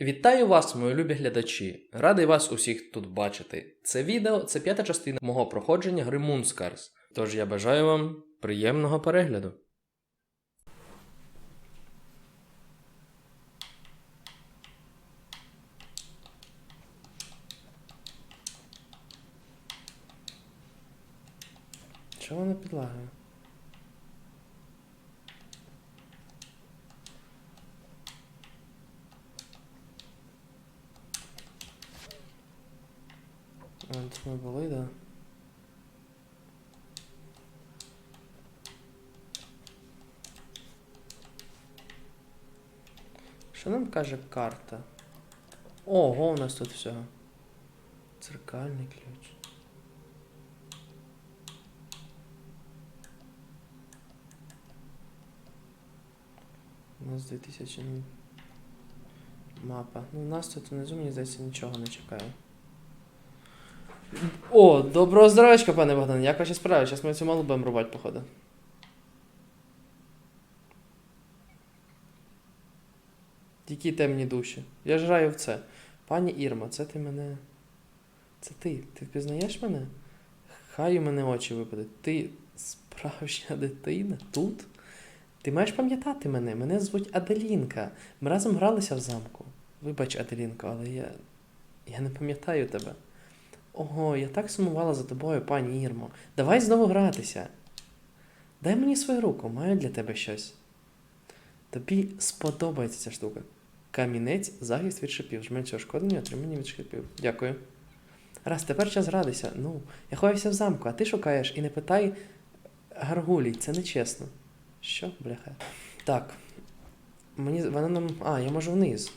Вітаю вас, мої любі глядачі! Радий вас усіх тут бачити. Це відео це п'ята частина мого проходження гри Moonscars. Тож я бажаю вам приємного перегляду. Чого вона підлагає? А, ми були, да? Що нам каже карта? Ого, у нас тут все. Церкальний ключ. У нас 2000 мапа. Ну, у нас тут внизу, мені здається, нічого не чекає. О, доброго здоровечка, пане Богдан. Як ваші справи? Зараз ми цю малу будемо рубати, походу. Які темні душі. Я ж граю в це. Пані Ірма, це ти мене. Це ти. Ти впізнаєш мене? Хай у мене очі випадуть. Ти справжня дитина тут? Ти маєш пам'ятати мене. Мене звуть Аделінка. Ми разом гралися в замку. Вибач, Аделінко, але я. Я не пам'ятаю тебе. Ого, я так сумувала за тобою, пані Ірмо. Давай знову гратися. Дай мені свою руку, маю для тебе щось. Тобі сподобається ця штука. Камінець, захист від шипів. Жменше ушкодження, отримання від шипів. Дякую. Раз, тепер час гратися. Ну, я ховаюся в замку, а ти шукаєш і не питай гаргулій, це нечесно. Що, бляха? Так. Мені. Вона нам. А, я можу вниз.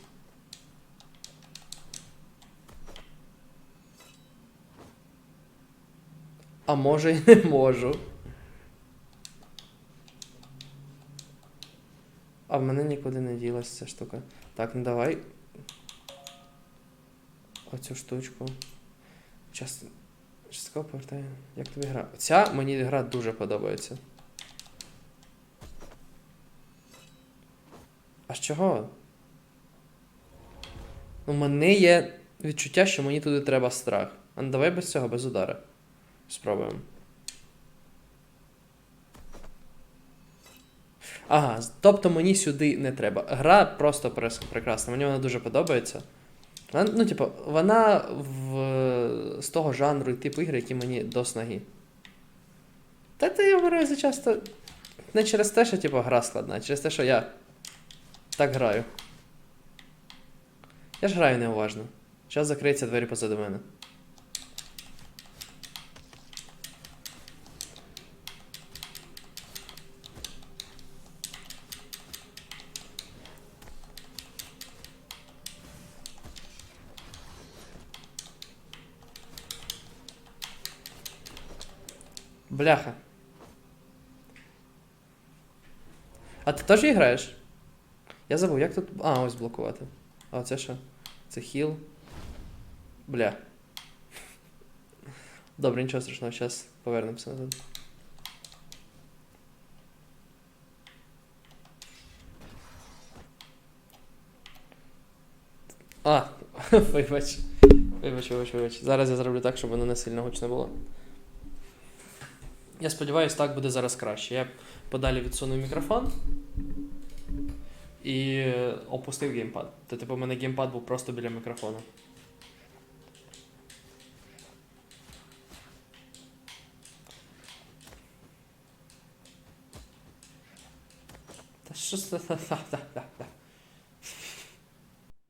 А може і не можу. А в мене нікуди не ділася ця штука. Так, ну давай. Оцю штучку. Час. Частково повертаю. Як тобі гра? Ця мені гра дуже подобається. А з чого? У мене є відчуття, що мені туди треба страх. А ну давай без цього, без удара. Спробуємо. Ага, тобто мені сюди не треба. Гра просто прекрасна, мені вона дуже подобається. Ну, типу, вона в, з того жанру і типу ігри, які мені до снаги. Та ти я вибираю за часто не через те, що типу, гра складна, а через те, що я так граю. Я ж граю неуважно. Зараз закриються двері позаду мене. Бляха. А ти теж граєш? Я забув, як тут. А, ось блокувати. А це що? Це хіл. Бля. Добре, нічого страшного, зараз повернемося назад. А, вибач. Вибач, вибач, вибач. Зараз я зроблю так, щоб воно не сильно гучно було. Я сподіваюся, так буде зараз краще. Я подалі відсунув мікрофон і опустив геймпад. То, типу, у мене геймпад був просто біля мікрофону.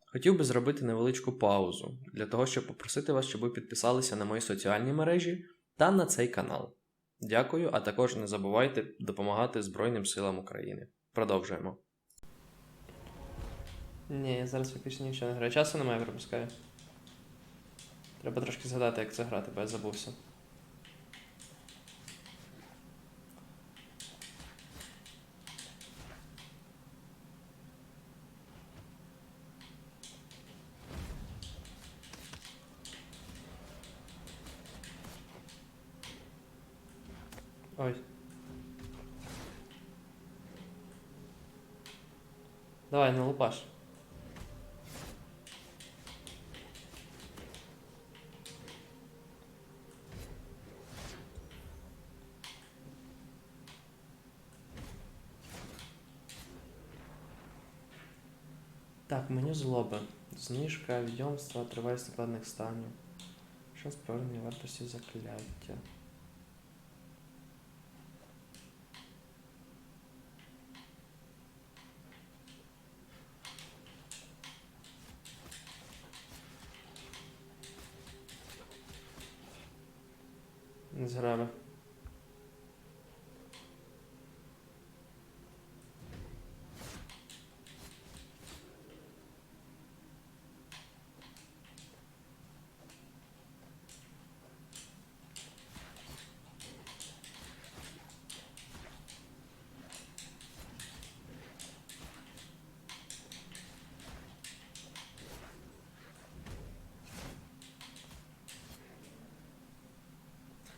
Хотів би зробити невеличку паузу для того, щоб попросити вас, щоб ви підписалися на мої соціальні мережі та на цей канал. Дякую, а також не забувайте допомагати Збройним силам України. Продовжуємо. Ні, я зараз фактично нічого не граю. Часу немає, пропускаю. Треба трошки згадати, як це грати, бо я забувся. экипаж. Так, меню злоби. Знижка відйомства, тривалість накладних станів. Що з повернення вартості закляття.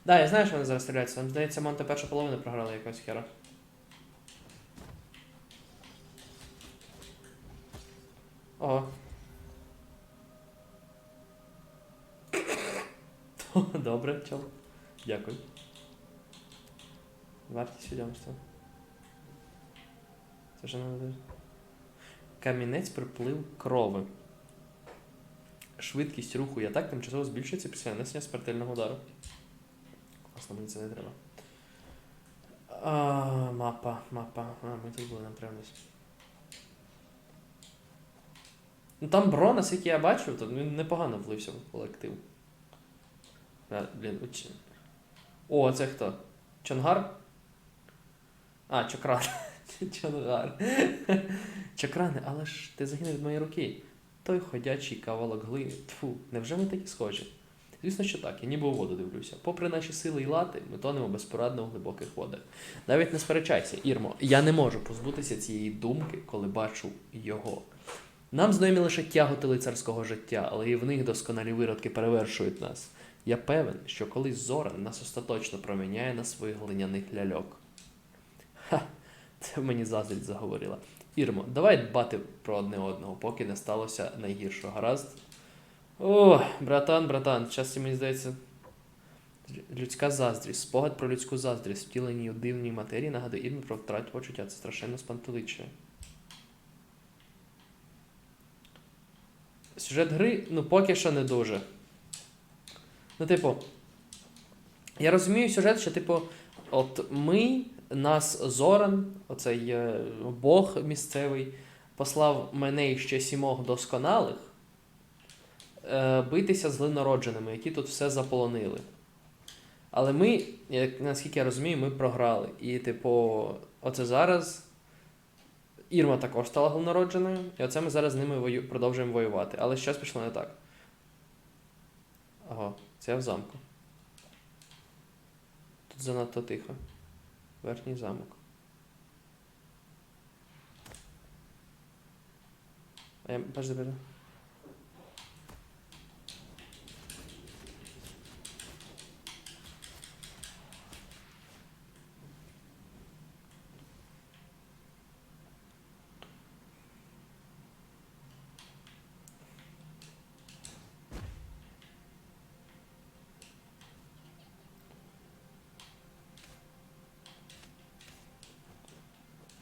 Да, я знаю, що вони зараз стріляються. Там, здається, Монте першу половину програли якось хера. Ого. Добре, чел. Дякую. Вартість відомства. Це ж надо. Камінець приплив крови. Швидкість руху і атак тимчасово збільшується після нанесення смертельного удару. Класно, мені це не треба. А, мапа, мапа. А, ми тут були напрямлюсь. Ну там Бро, наскільки я бачив, то він непогано влився в колектив. А, блін, уч... О, це хто? Чонгар? А, Чокран. Чонгар. Чокрани, але ж ти загинув від моєї руки. Той ходячий кавалок глини. Тфу, невже ми такі схожі? Звісно, що так, я ніби у воду дивлюся. Попри наші сили і лати, ми тонемо безпорадно у глибоких водах. Навіть не сперечайся, Ірмо, я не можу позбутися цієї думки, коли бачу його. Нам знайомі лише тяготи лицарського життя, але і в них досконалі виродки перевершують нас. Я певен, що колись Зоран нас остаточно проміняє на своїх глиняних ляльок. Ха, це мені заздрість заговорила. Ірмо, давай дбати про одне одного, поки не сталося найгіршого. Гаразд? О, братан, братан, часто мені здається. Людська заздрість, спогад про людську заздрість, втіленій у дивній матерії нагадує Ірмі про втрату почуття. Це страшенно спантеличує. Сюжет гри, ну, поки що не дуже. Ну, типу, я розумію сюжет, що, типу, от ми, нас Зоран, оцей е, Бог місцевий, послав мене і ще сімох досконалих битися з глинородженими, які тут все заполонили. Але ми, як, наскільки я розумію, ми програли. І, типу, оце зараз Ірма також стала глинородженою, і оце ми зараз з ними вою... продовжуємо воювати. Але щось пішло не так. Ага, це я в замку. Тут занадто тихо. Верхній замок. А я... Подожди, подожди.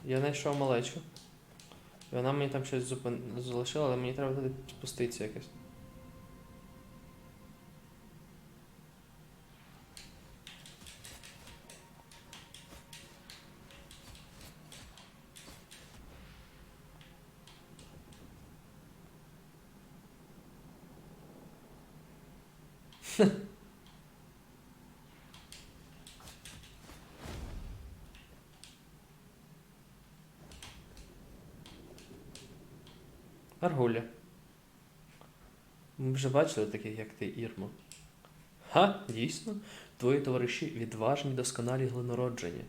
Я знайшов малечу. І вона мені там щось зупин... залишила, але мені треба туди спуститися якось. Аргуля. Ми вже бачили таких, як ти, Ірмо. Ха, дійсно, твої товариші відважні, досконалі глинороджені.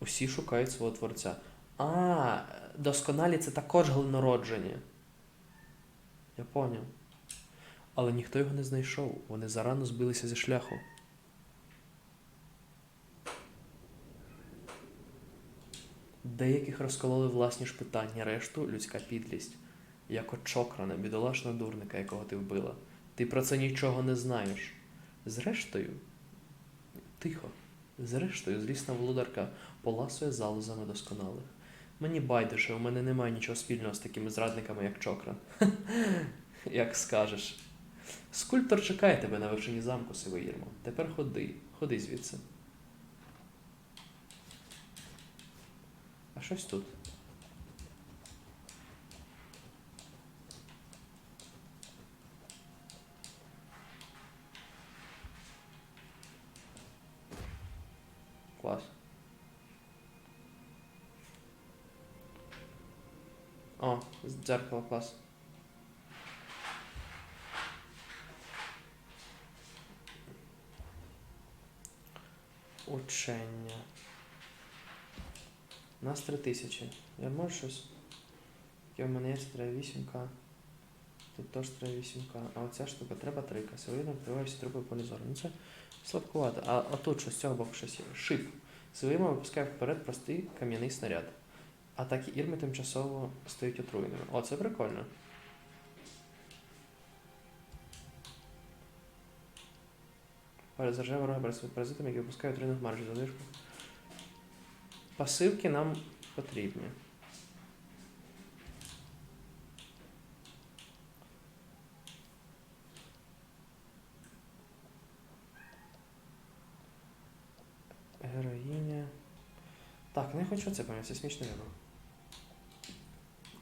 Усі шукають свого творця. А, досконалі це також глинороджені. Я поняв. Але ніхто його не знайшов. Вони зарано збилися зі шляху. Деяких розкололи власні ж питання, решту людська підлість. Як от чокрана, бідолашна дурника, якого ти вбила. Ти про це нічого не знаєш. Зрештою, тихо, зрештою, злісна володарка поласує залозами досконалих. Мені байдуже, у мене немає нічого спільного з такими зрадниками, як Чокран. Як скажеш. Скульптор чекає тебе на вершині замку, сивий Ірмо. Тепер ходи, ходи звідси. А щось тут. Дзеркало клас. Учення. У нас 3000. Я можу щось? Яке в мене є, треба 8К. Тут теж треба 8К. А оця штука треба 3К. Силовидно впливає всі трупи. Ну це сладкувато. А, а тут що з цього боку щось є? Шип. Силовимо випускає вперед простий кам'яний снаряд. Атаки Ірми тимчасово стають отруєними. О, це прикольно. Заряджає ворога перед паразитами, які випускають отруєних маржі задишку. Пасивки нам потрібні. Героїня. Так, не хочу це пам'ятати, смішно вірно.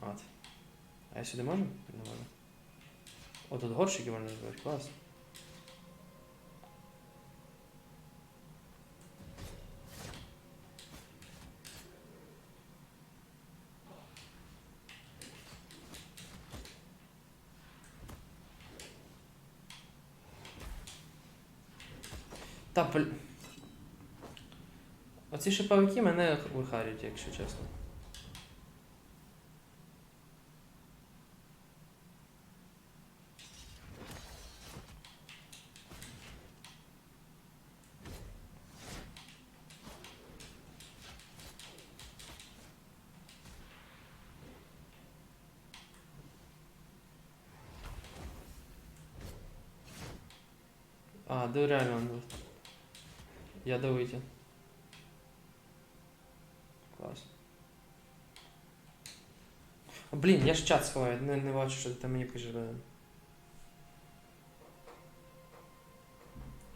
От. А я сюди можу? Не можу. О, тут горщики можна збирати, клас. Та бл... Оці шиповики мене вихарюють, якщо чесно. А, да реально он ядовиті. Клас. О, Блін, я ж чат сховаю, не, не бачу, що ти мені пише. блин.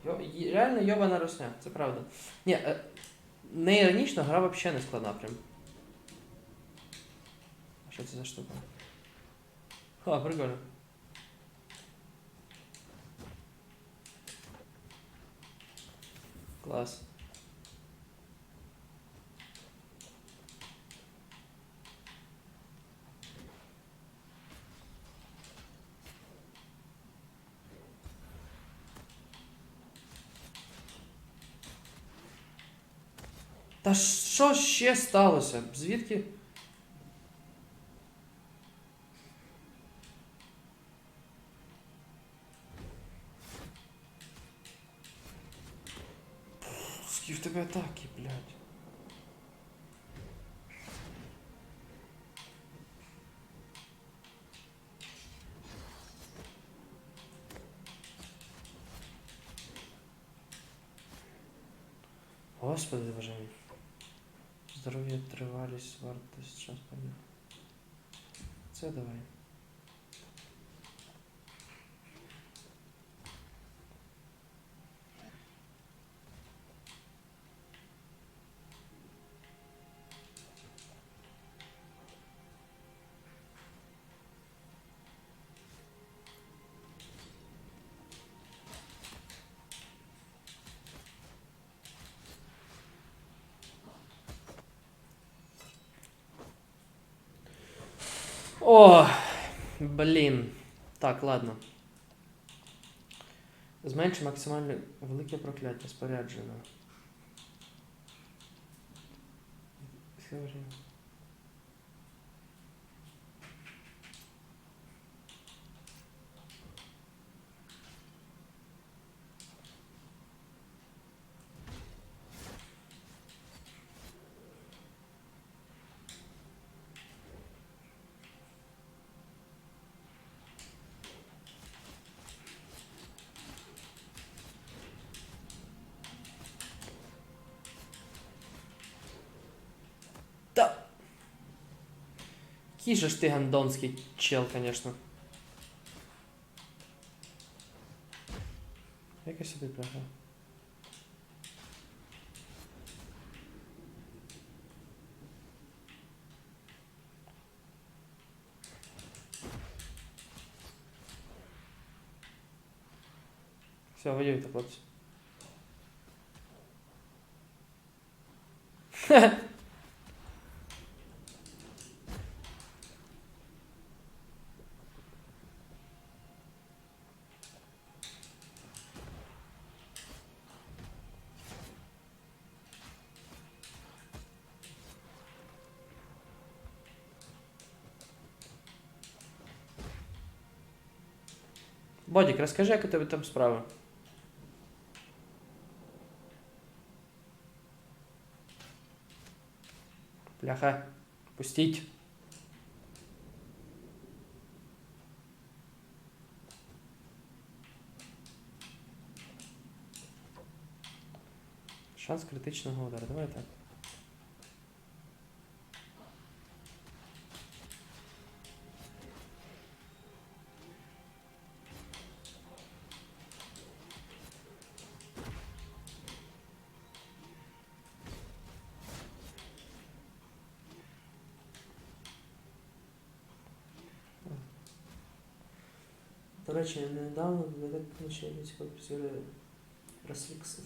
Йо, реально йобана русня, це правда. Ні, е, не іронічно, гра взагалі не складна прям. А що це за штука? Ха, прикольно. Клас. Та що ще сталося? Звідки? Скільки в тебе атаки, блядь? Господи, боже мій. Здоров'я, тривалість, вартість, час пам'ять. Це давай. О, блін. Так, ладно. Зменши максимально велике прокляття споряджено. Схожі. Та Який же ж ти гандонський чел, конечно. Як я сюди пригав? Все, воюйте, хлопці. Бодік, розкажи, як у тебе там справи. Бляха, пустіть. Шанс критичного удару. Давай так. Речі, недавно бібліотека військові працює Рослікс...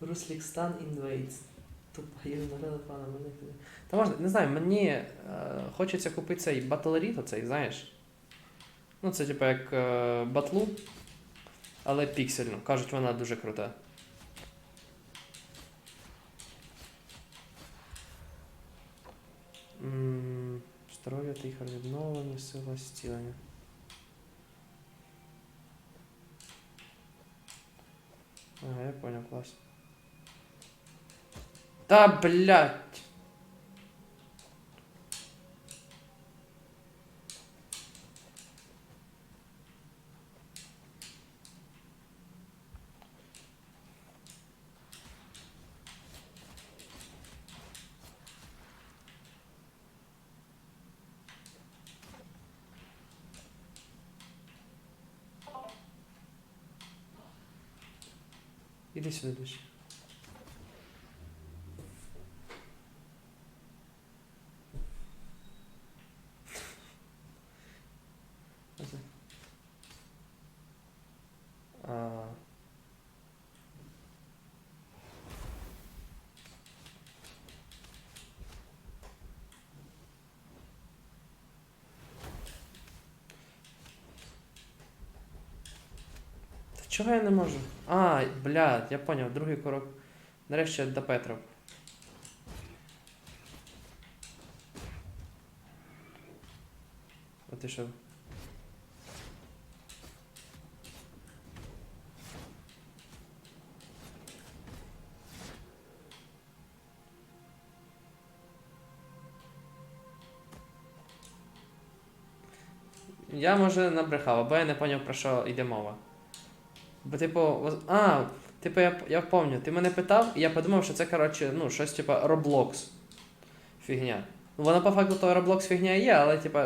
Руслікстан Invades. Тупо є награда пана мене. Та можна, не знаю, мені е, хочеться купити цей Battle оцей, знаєш. Ну, це типу як е, батлу, але піксельно. Кажуть, вона дуже крута. Здоров'я, тихо відновлення, сила зцілення. Ага, я понял, класс. Да, блядь! Іди сюди. Чого я не можу? А, блядь, я поняв, другий крок. Нарешті до Петра. А ти що? Я може набрехав, або я не поняв про що йде мова. Бо, типу, а, типу, я, я пам'ятаю, ти мене питав, і я подумав, що це, коротше, ну, щось типу Roblox. Фігня. Ну, воно по факту то Roblox фігня є, але, типу,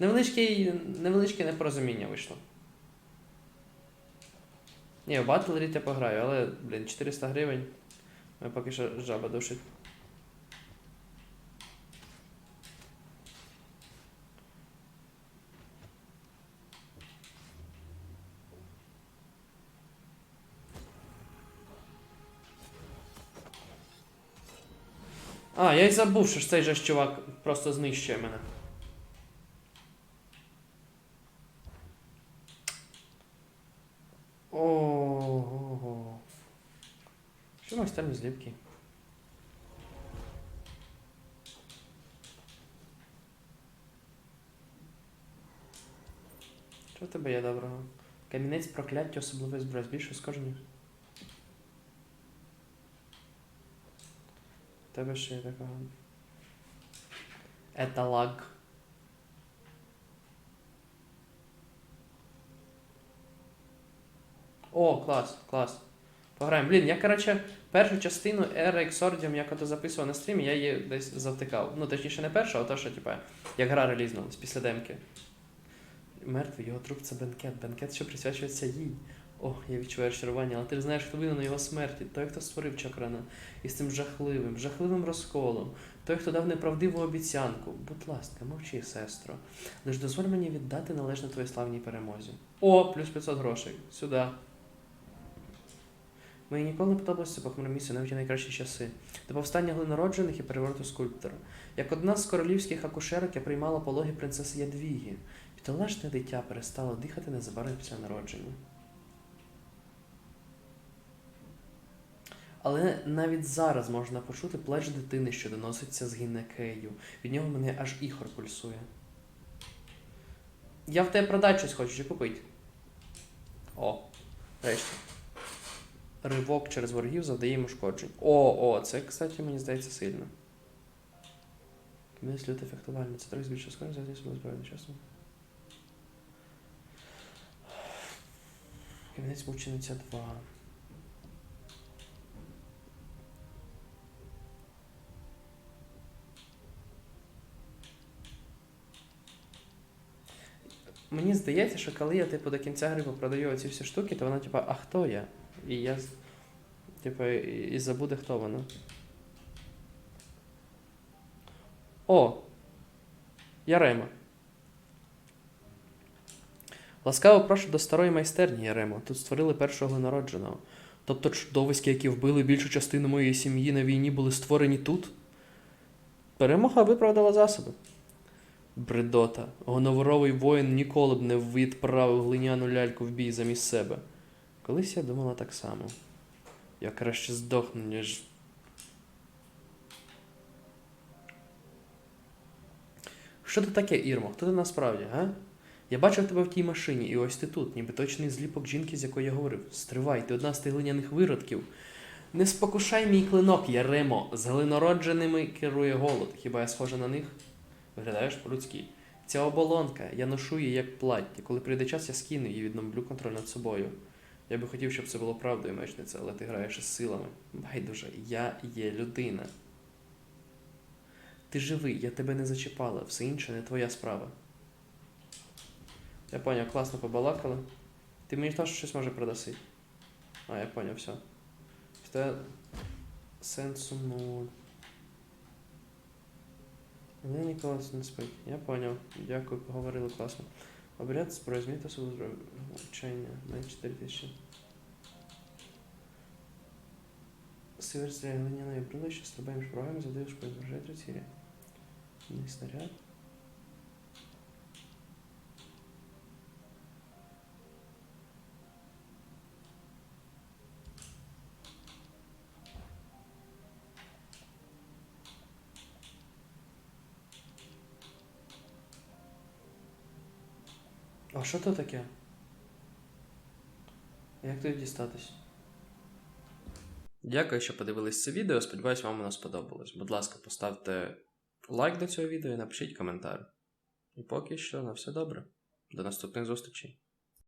невеличке, невеличке непорозуміння вийшло. Ні, в Battle Royale я пограю, але, блін, 400 гривень. Мене поки що жаба душить. А, я й забув, що ж цей же ж чувак просто знищує мене. Ого. Що там зліпки? Що в тебе є доброго? Камінець прокляття, особливий зброї, збільшує скажені. Тебе ще є такого. Это лаг. О, клас, клас. Пограємо. Блін, я, коротше, першу частину Era Exordium, як ото записував на стрімі, я її десь завтикав. Ну, точніше, не першу, а то, що, типа, як гра релізнулась після демки. Мертвий, його труп це бенкет. Бенкет, що присвячується їй. О, я відчуваю розчарування, але ти знаєш, хто винен у його смерті. Той, хто створив Чакрана. І з цим жахливим, жахливим розколом. Той, хто дав неправдиву обіцянку. Будь ласка, мовчи, сестро. Лиш дозволь мені віддати належне твоїй славній перемозі. О, плюс 500 грошей. Сюди. Мені ніколи не подобалося похмуре місце, навіть у найкращі часи. До повстання глинороджених і перевороту скульптора. Як одна з королівських акушерок я приймала пологи принцеси Ядвіги. Бідолашне дитя перестало дихати незабаром після народження. Але навіть зараз можна почути плач дитини, що доноситься з гінекею. Від нього мене аж іхор пульсує. Я в тебе продати щось хочу чи купити. О, решті. Ривок через ворогів завдає їм ушкоджень. О, о, це, кстати, мені здається сильно. Кінець люте фехтувальне. Це трохи збільшує скорість, завжди себе збройне часом. Кінець мучениця 2. Мені здається, що коли я типу до кінця гри продаю ці всі штуки, то вона типа, а хто я? І я типу, і забуде, хто вона. О! Ярема. Ласкаво прошу до старої майстерні, Яремо. Тут створили першого народженого. Тобто чудовиськи, які вбили більшу частину моєї сім'ї на війні, були створені тут? Перемога виправдала засоби. Бредота. Гоноворовий воїн ніколи б не відправив глиняну ляльку в бій замість себе. Колись я думала так само. Я краще здохну, ніж. Що ти таке, Ірмо? Хто ти насправді, га? Я бачив тебе в тій машині, і ось ти тут, ніби точний зліпок жінки, з якою я говорив. Стривай, ти одна з тих глиняних виродків. Не спокушай мій клинок, Яремо. З глинородженими керує голод. Хіба я схожа на них? Виглядаєш по-людськи. Ця оболонка, я ношу її як плаття. Коли прийде час, я скину її, відновлю контроль над собою. Я би хотів, щоб це було правдою, мечниця, але ти граєш із силами. Байдуже, я є людина. Ти живий, я тебе не зачіпала, все інше не твоя справа. Я поняв, класно побалакали. Ти мені теж щось може продаси. А, я поняв, все. Це сенсу нуль. Але ніколи не спить. Я поняв. Дякую, поговорили класно. Обряд зброї зміни особу зброю. На 4 тисячі. Сивер стріляє глиняною брилою, що стрибає між ворогами, задаєш по цілі. Снаряд. Що то таке? Як тобі дістатись? Дякую, що подивились це відео. Сподіваюсь, вам воно сподобалось. Будь ласка, поставте лайк до цього відео і напишіть коментар. І поки що на все добре. До наступних зустрічей.